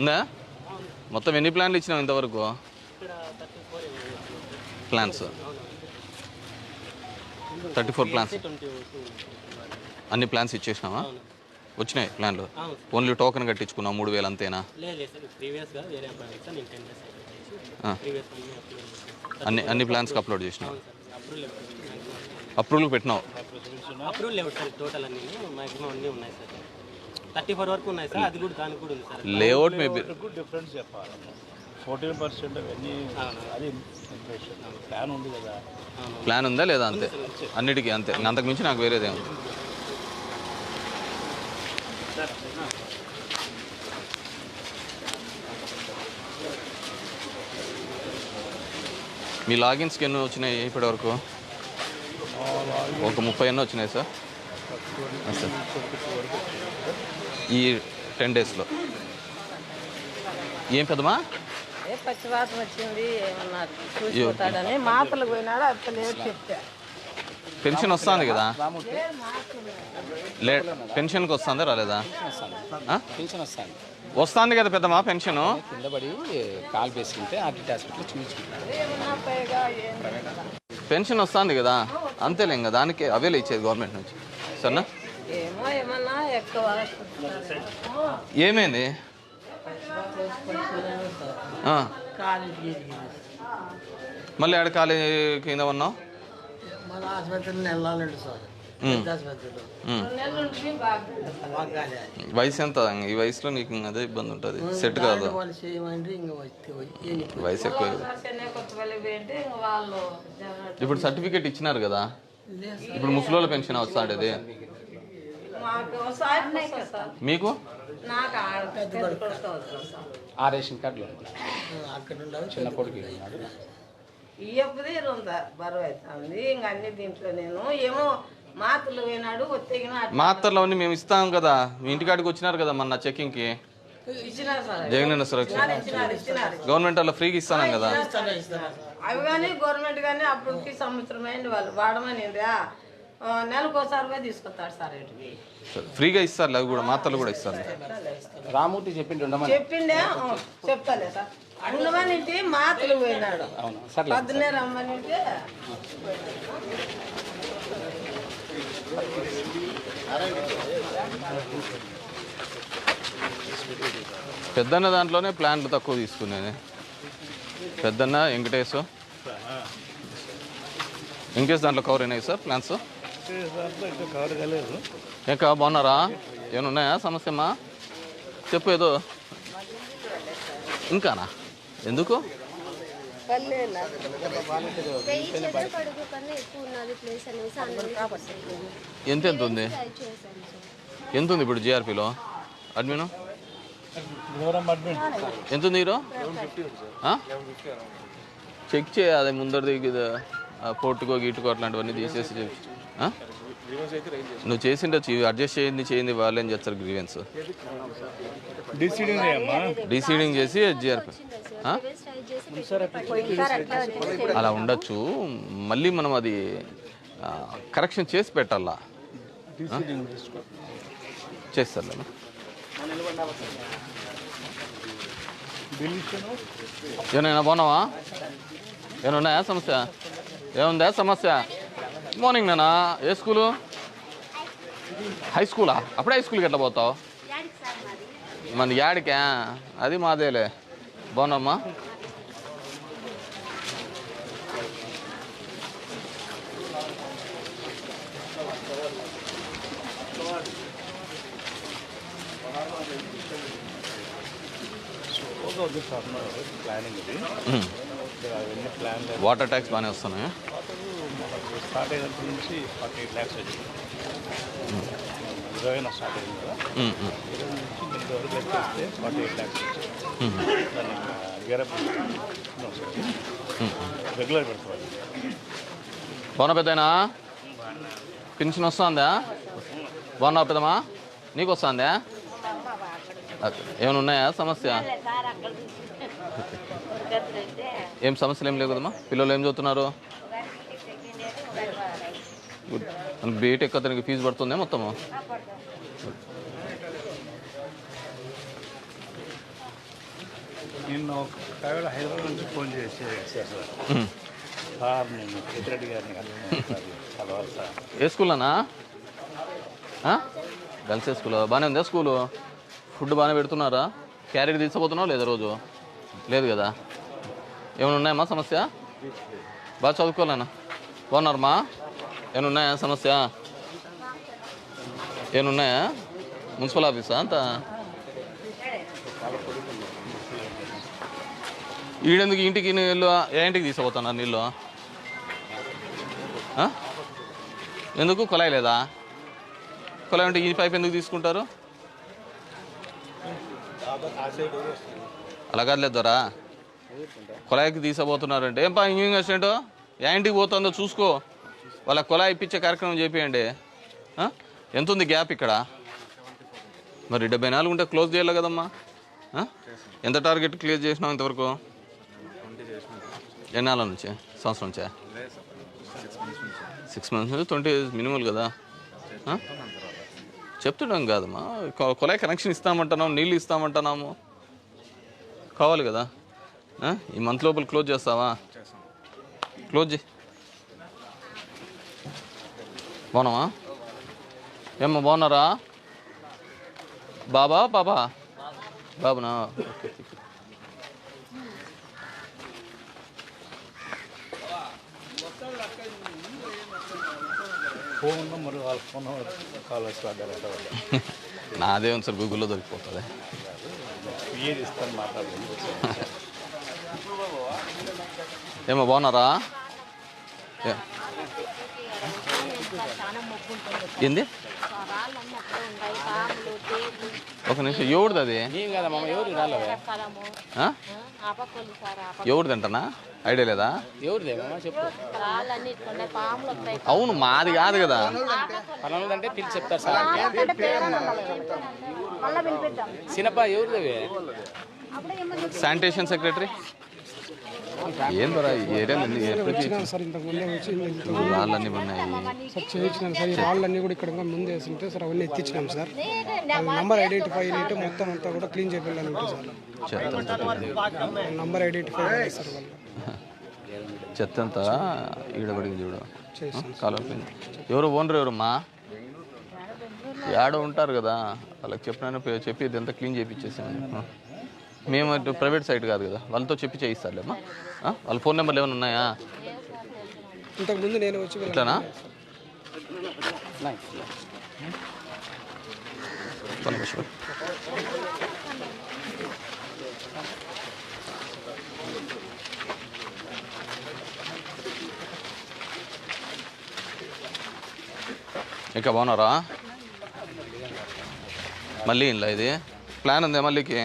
ఉందా? మొత్తం ఎన్ని ప్లాన్లు ఇచ్చినావు ఇంతవరకు? ప్లాన్స్. Thirty four plans. అన్ని ప్లాన్స్ ఇచ్చేసినావా? వచ్చినాయి ప్లాన్లు? ఓన్లీ టోకెన్ కట్టించుకున్నావు మూడు వేలు అంతేనా? అన్ని అన్ని ప్లాన్స్కి అప్లోడ్ చేసినావు? అప్రూవల్ పెట్టినావు? థర్టీ ఫోర్ వరకు ఉన్నాయి సార్. అది కూడా దానికి కూడా ఉంది సార్. లేఅవుట్ మేబీ డిఫరెన్స్ చెప్పాలి. ఫోర్టీన్ పర్సెంట్ అవన్నీ అది ప్లాన్ ఉంది కదా. ప్లాన్ ఉందా లేదా అంతే? అన్నిటికీ అంతే. అంతకు మించి నాకు వేరేదే ఉంది. మీ లాగిన్స్కి ఎన్ని వచ్చినాయి ఇప్పటి వరకు ఒక ముప్పై ఎన్నో వచ్చినాయి సార్. సార్ ఈ టెన్ డేస్లో. ఏం పెద్దమా ఏ పచ్చివాతం వచ్చింది చూసిపోతాడని పోయినాడు అప్పుడు లేదు చెప్తే పెన్షన్ వస్తుంది కదా? లే పెన్షన్కి వస్తుందా రాలేదా? పెన్షన్ వస్తాను వస్తుంది. కదా పెద్దమా పెన్షన్? కింద కాల్ పేసుకుంటే ఆర్టీటీ హాస్పిటల్ చూపించుకుంటాను పెన్షన్ వస్తుంది కదా? అంతేలే ఇంకా దానికి అవేలే ఇచ్చేది గవర్నమెంట్ నుంచి. ఎక్కువ. ఏమైంది? ఆ, కాలేజీ మళ్ళీ ఆడ ఖాళీ కింద ఉన్నావు? వయసు ఎంత? ఈ వయసులో నీకు ఇంక అదే ఇబ్బంది ఉంటుంది. సెట్ కాదు? వయసు ఎక్కువ. ఇప్పుడు సర్టిఫికేట్ ఇచ్చినారు కదా? ఇప్పుడు ముసలోళ్ళ పెన్షన్ వస్తుంది సార్ మీకు ఆ రేషన్ కార్డులో ఉంది. అక్కడ ఉండాలి చిన్న కొడుకు ఉన్నాడు. ఇయ్యప్పుదే ఉంది. బరువు అవుతుంది. ఇంక అన్ని దీంట్లో నేను ఏమో పోయినాడు మాత్రలు అవన్నీ మేము ఇస్తాం కదా. మీ ఇంటికాడికి వచ్చినారు కదా మొన్న చెక్కింగ్కి. జగనన్న సురక్ష. ఇచ్చినారు ఇచ్చినారు గవర్నమెంట్ వాళ్ళు ఫ్రీగా ఇస్తాను కదా? అవి కానీ గవర్నమెంట్ కానీ అప్పటికి సంవత్సరం అయింది వాళ్ళు. వాడమనిందా నెలకు ఒకసారి పోయి తీసుకొస్తాడు సార్ ఇంటికి ఫ్రీగా ఇస్తారు అవి కూడా మాత్రలు కూడా ఇస్తారు రామూర్తి చెప్పిండు చెప్పిండే? చెప్తాలే సార్. ఉండమని మాతలు పోయినాడు. అవును? సర్లే. పొద్దున్నే రమ్మని పెద్దన్న దాంట్లోనే ప్లాన్లు తక్కువ తీసుకునేది. పెద్దన్న వెంకటేశ్. వెంకటేష్ దాంట్లో కవర్ అయినాయి సార్ ప్లాన్స్? ఇంకా బాగున్నారా? ఏమైనా ఉన్నాయా? సమస్యమ్మా చెప్పు ఏదో. ఇంకానా? ఎందుకు? ఎంత ఎంత ఉంది? ఎంత ఉంది ఇప్పుడు జిఆర్పిలో అడ్మిన్? ఎంత ఉంది హీరో చెక్ చేయ అదే ముందరిది పోర్టుకో గీటుకో అట్లాంటివన్నీ తీసేసి? నువ్వు చేసిండొచ్చు ఇవి అడ్జస్ట్ చేయండి చేయండి వాళ్ళేం చేస్తారు గ్రీవెన్స్? డిసిడింగ్ చేసి అలా ఉండొచ్చు. మళ్ళీ మనం అది కరెక్షన్ చేసి పెట్టాలా? చేస్తాను డిలిషన్ ఏమైనా బాగున్నావా? ఏమైనా ఉన్నాయా సమస్య? ఏముందా సమస్య? గుడ్ మార్నింగ్ నాన్న ఏ స్కూలు? హై స్కూలా అప్పుడే హై స్కూల్కి ఎట్లా పోతావు? మన యాడికా? అది మాదేలే. బాగున్నామ్మా స్లోగా ఉంది సార్ ప్లానింగ్ ఇది ఉమ్. ఇక్కడ అవన్నీ ప్లాన్ లేదు వాటర్ ట్యాక్స్ బాగానే వస్తున్నాయి? మనకు స్టార్ట్ అయినప్పటి నుంచి ఫార్టీ ఎయిట్ ల్యాక్స్ వచ్చింది ఇరవై స్టార్ట్ అయింది కదా. ఉమ్, ఉమ్, ఇరవై నుంచి ముందు వరకు లెక్క వస్తే ఫార్టీ ఎయిట్ ల్యాక్స్ వచ్చింది గేరప్. రెగ్యులర్ బాగున్నా. పెద్దనా పెన్షన్ వస్తుందా? బాగున్నావు పెద్దమా నీకు వస్తుందా? ఏమైనా ఉన్నాయా? సమస్య? ఏం సమస్యలు ఏం లేవు కదమ్మా? పిల్లలు ఏం చదువుతున్నారు? బీటెక్ అతనికి ఫీజు పడుతుందా మొత్తము? నిన్న ఒక ఆవిడ హైదరాబాద్ నుంచి ఫోన్ చేసి సార్. నేను పెద్దిరెడ్డి గారిని కలవాలి. సార్. ఏ స్కూల్ అన్నా ఆ? గర్ల్స్ ఏ స్కూల్? బాగానే ఉందా స్కూలు? ఫుడ్ బాగానే పెడుతున్నారా? క్యారెట్ తీసుకుపోతున్నావు లేదా రోజు? లేదు కదా. ఏమైనా ఉన్నాయమ్మా సమస్య? బాగా చదువుకోలేనా బాగున్నారమ్మా? ఏమైనా ఉన్నాయా సమస్య? ఏమైనా ఉన్నాయా? మున్సిపల్ ఆఫీసా అంతా? ఈడెందుకు ఇంటికి నీళ్ళు ఏ ఇంటికి తీసుకుపోతున్నారు నీళ్ళు? ఎందుకు? కుళాయి లేదా? కుళాయి ఉంటే ఈ పైప్ ఎందుకు తీసుకుంటారు? అలా కాదులేదు దొరా. కుళాయికి తీసుకుపోతున్నారంటే ఏం పా ఇంజనీరింగ్ అసిస్టెంట్ ఏ ఇంటికి పోతుందో చూసుకో. వాళ్ళ కుళాయి ఇప్పించే కార్యక్రమం చేపియండి. ఆ? ఎంత ఉంది గ్యాప్ ఇక్కడ? మరి డెబ్బై నాలుగు ఉంటే క్లోజ్ చేయాలి కదమ్మా? ఎంత టార్గెట్ క్లియర్ చేసినావు ఇంతవరకు? ఎన్నాళ్ళ నుంచి? సంవత్సరం నుంచా? సిక్స్ మంత్స్ నుంచి? ట్వంటీ మినిమల్ కదా. చెప్తున్నాం కాదమ్మా. కొ- కొలాయి కనెక్షన్ ఇస్తామంటున్నాము నీళ్ళు ఇస్తామంటున్నాము. కావాలి కదా? ఈ మంత్ లోపల క్లోజ్ చేస్తావా? క్లోజ్ చేయి. బాగున్నావా? ఏమ్మా బాగున్నారా? బాబా బాబా బాబునా? ఓకే. ఫోన్ నెంబర్ వాళ్ళ ఫోన్ కాల్ వచ్చి పడ్డారంట వాళ్ళు నాదే ఉంది సార్ గూగుల్లో దొరికిపోతుంది. ఏది ఇస్తాను మాట్లాడండి ఏమో బాగున్నారా? ఏంది? ఒక నిమిషం ఎవరిది అది? ఎవరిది అంటనా? ఐడియా లేదా? ఎవరిదే మామ? చెప్పు. రాళ్ళన్నీ ఇట్టుకున్నాయి పాములు వస్తాయి అవును మాది కాదు కదా. చెప్తారు సార్. సినప sanitation secretary? ఏం దొరా? సార్ ఇంతకు ముందే వచ్చి రాళ్ళన్నీ ఉన్నాయి. సార్ చేయించినాను సార్ ఈ రాళ్ళన్నీ కూడా ఇక్కడ ఇంకా ముందు వేస్తుంటే సార్ అవన్నీ ఎత్తించినాం సార్. నంబర్ ఐడెంటిఫై అయితే మొత్తం అంతా కూడా క్లీన్ చేయాలని ఉంటుంది సార్. నంబర్ ఐడెంటిఫై సార్ చెత్త అంతా ఈడబడింది చూడు. కాలం ఎవరు ఓనర్ ఎవరమ్మా యాడో ఉంటారు కదా వాళ్ళకి చెప్పిన చెప్పి ఇదంతా క్లీన్ చేయించేసాను మేము అటు ప్రైవేట్ సైట్ కాదు కదా వాళ్ళతో చెప్పి చేయిస్తారులేమ్మా? వాళ్ళ ఫోన్ నెంబర్లు ఏమైనా ఉన్నాయా? ఇంతకు ముందు నేను వచ్చి ఇట్లానా. ఇంకా బాగున్నారా? మళ్ళీ ఇంట్లో ఇది. ప్లాన్ ఉందే మళ్ళీకి